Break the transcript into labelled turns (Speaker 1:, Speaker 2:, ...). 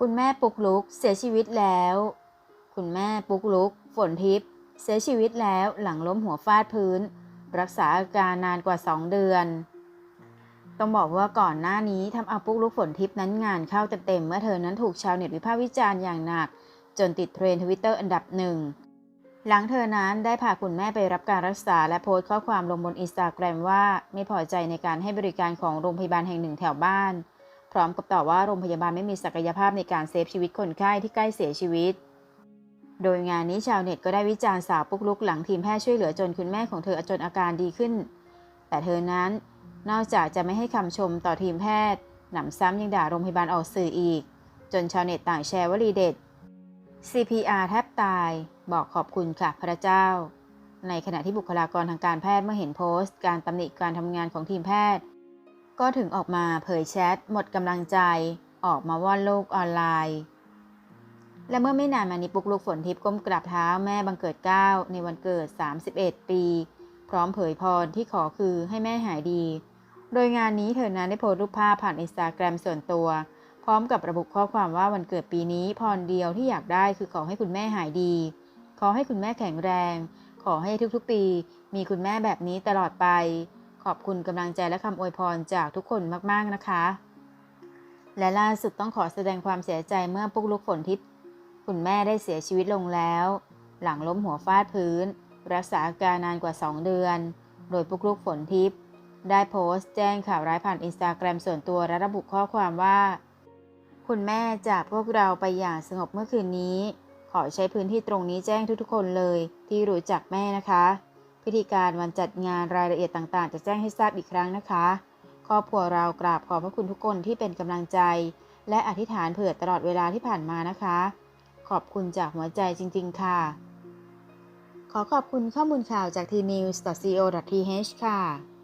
Speaker 1: คุณแม่ปุกลุกเสียชีวิตแล้ว คุณแม่ปุกลุก ฝนทิพย์เสียชีวิตแล้วหลังล้มหัวฟาดพื้น รักษาอาการนานกว่า 2 เดือน ต้องบอกว่าก่อนหน้านี้ทำเอาปุกลุกฝนทิพย์นั้นงานเข้าเต็มๆเมื่อเธอนั้นถูกชาวเน็ตวิพากษ์วิจารณ์อย่างหนัก จนติดเทรนด์ทวิตเตอร์อันดับหนึ่งหลังเธอนั้นได้พาคุณแม่ไปรับการรักษาและโพสต์ข้อความลงบนอินสตาแกรมว่าไม่พอใจในการให้บริการของโรงพยาบาลแห่งหนึ่งแถวบ้าน พร้อมกับต่อว่าโรงพยาบาลไม่มีศักยภาพในการเซฟชีวิตคนไข้ที่ใกล้เสียชีวิต โดยงานนี้ชาวเน็ตก็ได้วิจารณ์สาวปุกลุกหลังทีมแพทย์ช่วยเหลือจนคุณแม่ของเธอจนอาการดีขึ้น แต่เธอนั้น นอกจากจะไม่ให้คำชมต่อทีมแพทย์หนำซ้ำยังด่าโรงพยาบาลออกสื่ออีก จนชาวเน็ตต่างแชร์วลีเด็ด CPR แทบตาย บอกขอบคุณค่ะพระเจ้า ในขณะที่บุคลากรทางการแพทย์เมื่อเห็นโพสต์ การตำหนิการทำงานของทีมแพทย์ ก็ถึงออกมาเผยแชทหมดกำลังใจออกมาว่อนโลกออนไลน์ และเมื่อไม่นานมานี้ปุกลุกฝนทิพย์ก้มกราบเท้าแม่บังเกิดเก้าในวันเกิด 31 ปี พร้อมเผยพรที่ขอคือให้แม่หายดี โดยงานนี้เธอนั้นได้โพสต์รูปภาพผ่านอินสตาแกรมส่วนตัว พร้อมกับระบุข้อความว่าวันเกิดปีนี้พรเดียวที่อยากได้คือขอให้คุณแม่หายดี ขอให้คุณแม่แข็งแรง ขอให้ทุกๆปี มีคุณแม่แบบนี้ตลอดไป ขอบคุณกำลังใจและคำอวยพรจากทุกคนมากๆนะคะ และล่าสุดต้องขอแสดงความเสียใจเมื่อปุกลุกฝนทิพย์คุณแม่ได้เสียชีวิตลงแล้ว หลังล้มหัวฟาดพื้น รักษาอาการนานกว่า 2 เดือน โดยปุกลุกฝนทิพย์ได้โพสต์แจ้งข่าวร้ายผ่านอินสตาแกรมส่วนตัวและระบุข้อความว่า คุณแม่จากพวกเราไปอย่างสงบเมื่อคืนนี้ ขอใช้พื้นที่ตรงนี้แจ้งทุกๆคนเลยที่รู้จักแม่นะคะ พิธีการวันจัดงานรายละเอียดต่างๆ จะแจ้งให้ทราบอีกครั้งนะคะ ครอบครัวเรากราบขอบพระคุณทุกคนที่เป็นกำลังใจ และอธิษฐานเผื่อตลอดเวลาที่ผ่านมานะคะ ขอบคุณจากหัวใจจริง ๆ ค่ะ ขอขอบคุณข้อมูลข่าวจาก tnews.co.th ค่ะ